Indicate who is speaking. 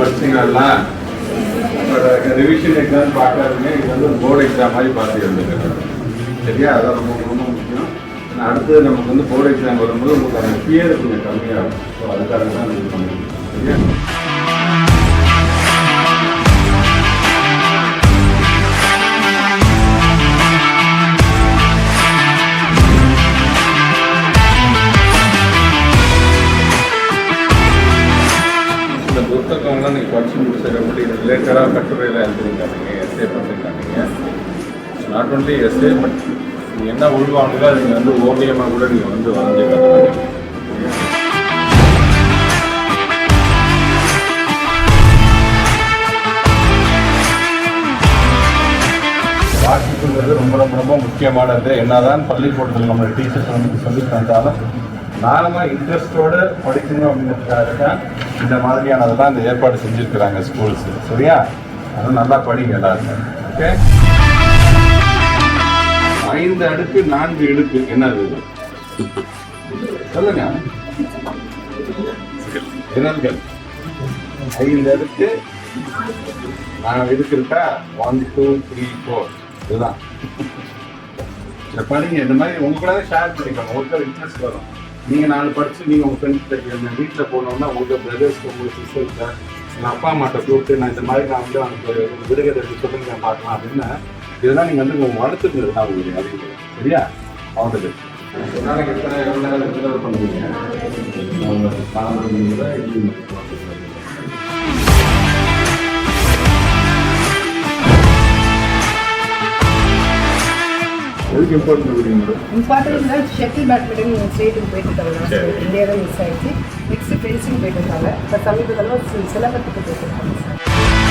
Speaker 1: படிச்சீங்களா revision exam பார்க்காதீங்க இது வந்து போர்டு எக்ஸாம் மாதிரி பார்த்து எழுதுங்க சரியா? அதான் ரொம்ப ரொம்ப முக்கியம். அடுத்து அடுத்தது நமக்கு வந்து போர்டு எக்ஸாம் வரும்போது உங்களுக்கு அந்த ஃபியர் கொஞ்சம் கம்மியாகும். ஸோ அதுக்காக தான் இது பண்ணுங்க சரியா? இருக்கவங்களாம் நீங்கள் படிச்சு முடிச்சதுக்கப்புறம் முடியும் ரிலேட்டடாக கட்டுரையில் எழுதிருக்காங்க எஸ்ஏ பண்ணிருக்காங்க நாட் ஒன்லி எஸ்ஏ பட் நீங்கள் என்ன உள்வாங்களோ அது நீங்கள் வந்து ஓவியமாக கூட நீங்கள் வந்து வரைஞ்சி வாசிப்புங்கிறது ரொம்ப ரொம்ப ரொம்ப முக்கியமானது. என்னதான் பள்ளிக்கூடத்தில் நம்ம டீச்சர்ஸ் வந்து சொல்லி தந்தாலும் நாம இன்ட்ரெஸ்டோட படிக்கணும் அப்படிங்கிறதுக்காக தான் இந்த மாதிரியானதெல்லாம் இந்த ஏற்பாடு செஞ்சுருக்கிறாங்க ஸ்கூல்ஸ் சரியா? அதை நல்லா படிங்க எல்லாருமே. ஓகே ஐந்து அடுக்கு நான்கு இடுக்கு. என்னது சொல்லுங்க. விரல்கள் ஐந்து அடுக்கு நான் இருக்கா? ஒன் டூ த்ரீ ஃபோர் இதுதான். இதை படிங்க. இந்த மாதிரி உங்களே ஷேர் பண்ணிக்கணும் ஒருத்தர் இன்ட்ரெஸ்ட் வரும். நீங்கள் நாலு படிச்சு நீங்கள் உங்கள் ஃப்ரெண்ட்ஸ் வீட்டில் போனோம்னா உங்கள் பிரதர்ஸ்க்கு உங்கள் சிஸ்டர்ஸ்க்கு உங்கள் அப்பா அம்மாட்ட கூப்பிட்டு நான் இந்த மாதிரி நான் வந்து அவனுக்கு விடுகதை சொல்லுங்க நான் பார்க்கலாம் அப்படின்னு. இதெல்லாம் நீங்கள் வந்து உங்கள் வளர்த்துக்கிறது தான் உங்களுக்கு அறிவு சரியா? அவ்வளோது நாளைக்கு எத்தனை எவ்வளோ நேரம் பண்ணுவீங்க? அவங்க எதுக்கு இம்பார்ட்டன்ட் கொடுக்குறீங்க
Speaker 2: இம்பார்ட்டன்ட் ஷட்டில் பேட்மிண்டன் ஸ்டேட்டுக்கு போயிட்டு இருக்காங்க.
Speaker 1: சரி.
Speaker 2: இந்தியாவில் மிஸ் ஆயிடுச்சு. நெக்ஸ்ட் ஃபென்சிங் போயிட்டு இருக்காங்க. இப்போ சமீபத்தில் சிலபத்துக்கு போயிட்டு இருக்காங்க சார்